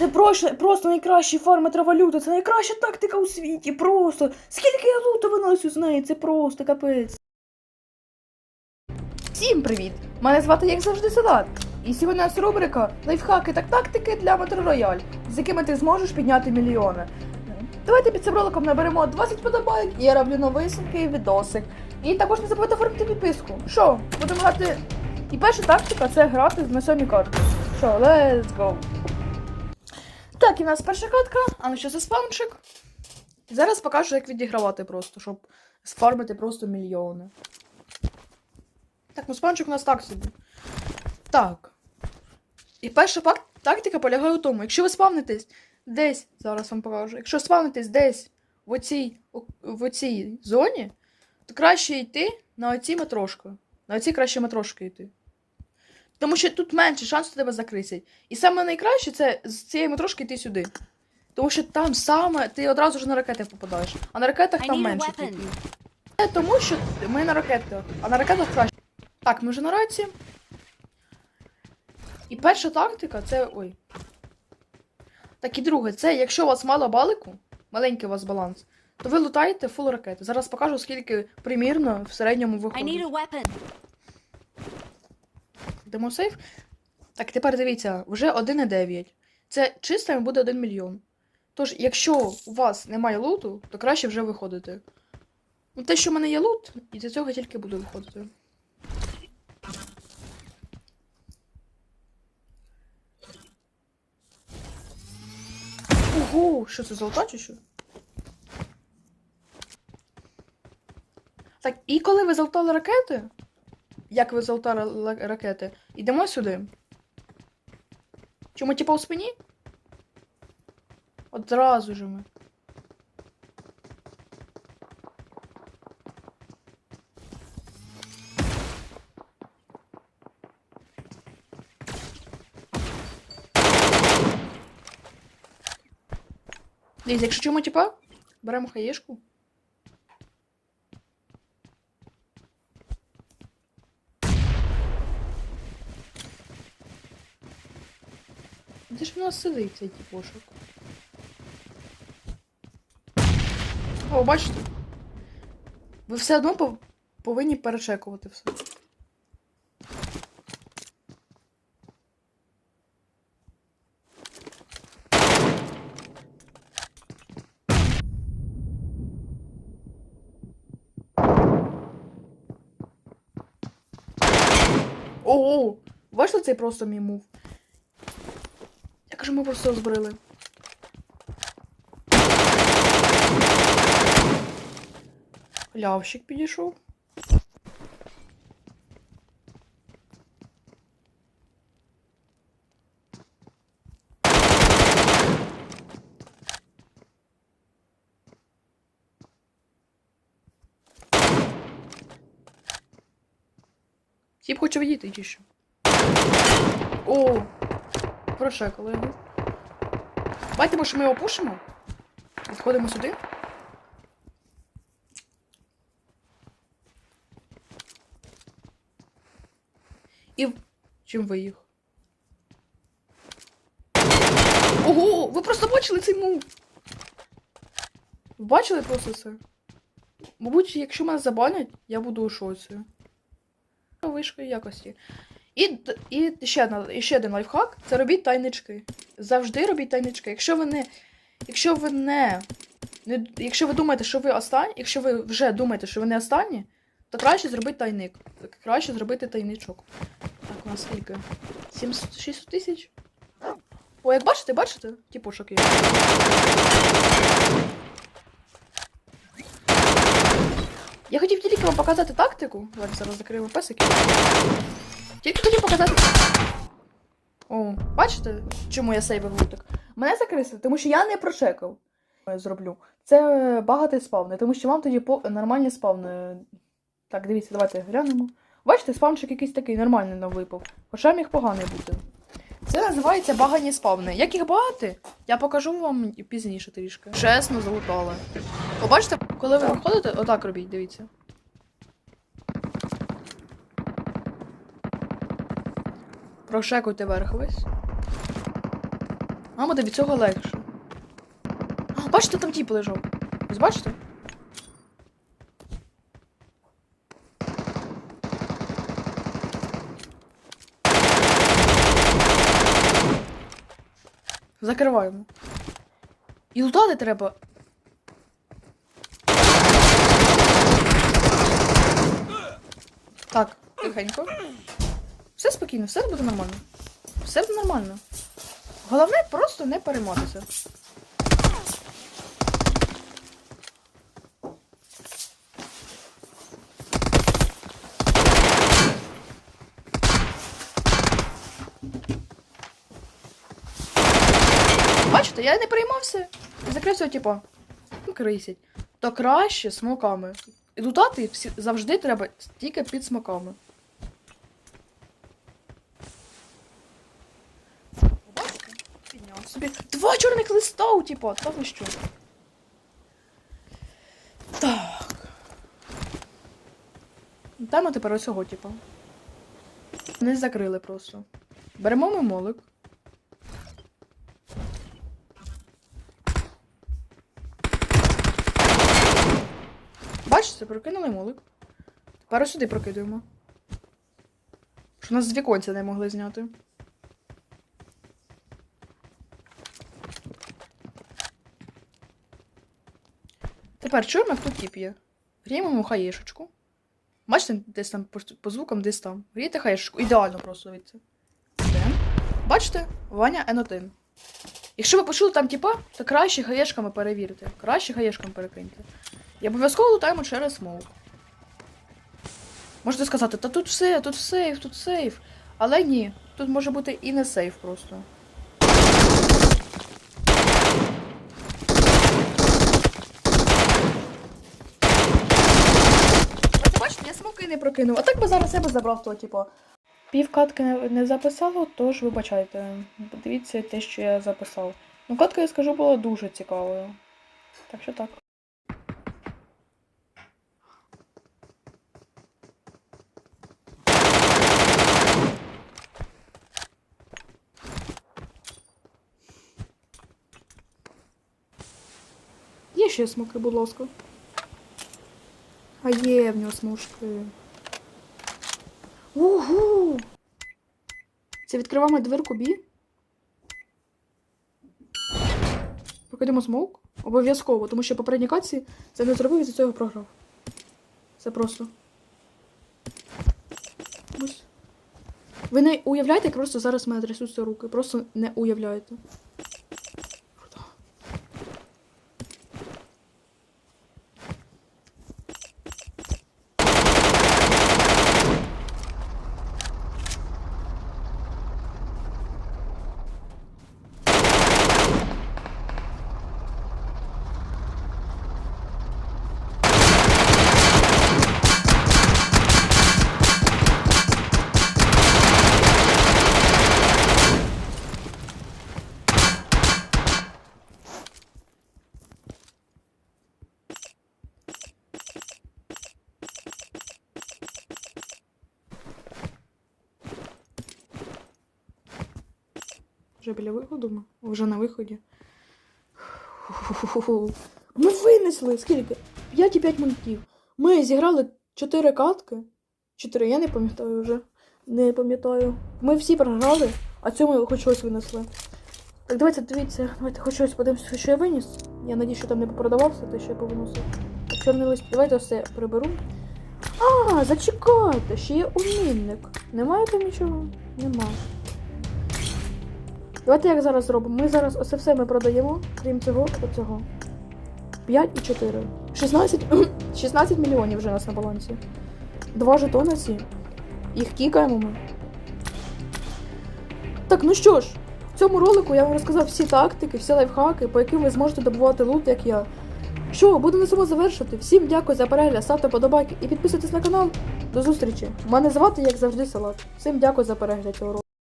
Це просто, найкращий фармер валюти, це найкраща тактика у світі, просто. Скільки я луту виносю з неї, це просто капець. Всім привіт! Мене звати як завжди Салат. І сьогодні у нас рубрика Лайфхаки та тактики для Battle Royale, з якими ти зможеш підняти мільйони. Давайте під цим роликом наберемо 20 подобайок, і я роблю новисенький відосик. І також не забудьте оформити підписку. Що, будемо грати. І перша тактика це грати на сьомій карті. Що, let's go. Так, і в нас перша катка, а ну що за спаунчик? Зараз покажу, як відігравати просто, щоб сфармити просто мільйони. Так, ну спаунчик у нас так собі. Так. І перша тактика полягає у тому, якщо ви спавнитесь десь, зараз вам покажу, якщо спавнитесь десь в оцій, в оцій зоні, то краще йти на оці метрошки. На оці краще метрошки йти. Тому що тут менше шансу тебе закрисять. І саме найкраще це з цієї метрошки йти сюди. Тому що там саме ти одразу ж на ракети попадаєш, а на ракетах там менше типів. Це тому, що ми на ракетах, а на ракетах краще. Так, ми вже на раці. І перша тактика це. Ой. Так і друге, це якщо у вас мало балику, маленький у вас баланс, то ви лутаєте фул ракети. Зараз покажу, скільки примірно в середньому виходить. Йдемо сейф. Так, тепер дивіться, вже 1,9. Це чистим буде 1 мільйон. Тож, якщо у вас немає луту, то краще вже виходити. Ну, те, що в мене є лут, і з цього тільки буду виходити. Ого, що це золота чи що? Так, і коли ви залутали ракети, як ви ла- ракети, йдемо сюди. Чому типа у спині? Одразу же ми. Дивіться, якщо чому типа, беремо хаєшку. Де ж в нас сидить цей тіпошок? О, бачите? Ви все одно пов- повинні перечекувати все. Ого! Бачите цей просто мій мув? Кажу, ми просто збрили. Лявщик підійшов. Тіп хоче відійти чи що? О! Прошекали його. Давайте, може, ми його пушимо? Підходимо сюди. І. Чим ви їх? Ого! Ви просто бачили цей мув! Бачили просто це? Мабуть, якщо мене забанять, я буду у шоці. Вишкою якості. І, і ще, одна, ще один лайфхак це робіть тайнички. Завжди робіть тайнички. Якщо ви не. Якщо ви не. не якщо ви думаєте, що ви останні, якщо ви вже думаєте, що ви не останні, то краще зробити тайник. Краще зробити тайничок. Так, у нас скільки? 700 600 тисяч? О, як бачите, бачите? Тіпушок є. Я хотів тільки вам показати тактику. Зараз закриємо песики. Тільки хотів показати. О, бачите, чому я сейвив лутик? Мене закрисили, тому що я не прочекав. Зроблю. Це багатий спавни, тому що вам тоді по... нормальні спавни. Так, дивіться, давайте глянемо. Бачите, спавнчик якийсь такий нормальний нам випав. Хоча міг поганий бути. Це називається багані спавни. Як їх багати, я покажу вам пізніше трішки. Чесно, залутали. О, бачите, коли ви виходите, отак робіть, дивіться. Прошекуйте верх весь. Нам буде від цього легше. А, Бачите, там тіп лежав. Ось бачите? Закриваємо. І лутати треба. Так, тихенько. Все спокійно, все буде нормально. Все буде нормально. Головне просто не перейматися. Бачите, я не переймався. Закрив цього типа. Ну, крисять. То краще смоками. І лутати завжди треба тільки під смоками. Бачите? Підняв собі. Два чорних листа, типа, та ви що? Так. Тема тепер ось цього, типа. Не закрили просто. Беремо ми молик. Бачите, прокинули молик. Тепер сюди прокидуємо. Що нас з віконця не могли зняти. Тепер чуємо, тут тіп є. Гріємо хаєшечку. Бачите, десь там по, звукам, десь там. Грієте хаєшечку. Ідеально просто. Йдем. Бачите? Ваня N1. Якщо ви почули там тіпа, то краще хаєшками перевірте. Краще хаєшками перекиньте. І обов'язково лутаємо через смоук. Можете сказати, та тут все, тут сейф, тут сейф. Але ні, тут може бути і не сейф просто. Оце бачите, не прокинув. А так би зараз я би забрав то, типу. Пів катки не, записало, тож вибачайте. Подивіться те, що я записав. Ну, катка, я скажу, була дуже цікавою. Так що так. Є ще смоки, будь ласка. А є в нього смужки. Угу! Це відкриваємо дверку бі. Покидемо смоук. Обов'язково, тому що попередній каці це не зробив і за цього програв. Це просто. Ось. Ви не уявляєте, як просто зараз мене трясуться руки. Просто не уявляєте. Вже біля виходу ми? Вже на виході. Ми винесли скільки? 5 і 5 мультів. Ми зіграли 4 катки. 4, я не пам'ятаю вже. Не пам'ятаю. Ми всі програли, а цьому хоч щось винесли. Так, давайте дивіться, давайте хоч щось подивимося, що я виніс. Я надію, що там не продавався, те, що я повиносив. Чорний лист. Давайте все приберу. А, зачекайте, ще є умінник. Немає там нічого? Нема. Давайте як зараз зробимо. Ми зараз оце все ми продаємо, крім цього, оцього. 5 і 4. 16, 16 мільйонів вже у нас на балансі. Два жетони ці. Їх кікаємо ми. Так, ну що ж, в цьому ролику я вам розказав всі тактики, всі лайфхаки, по яким ви зможете добувати лут, як я. Що, буду на цьому завершити. Всім дякую за перегляд, ставте подобайки і підписуйтесь на канал. До зустрічі. Мене звати, як завжди, салат. Всім дякую за перегляд цього ролику.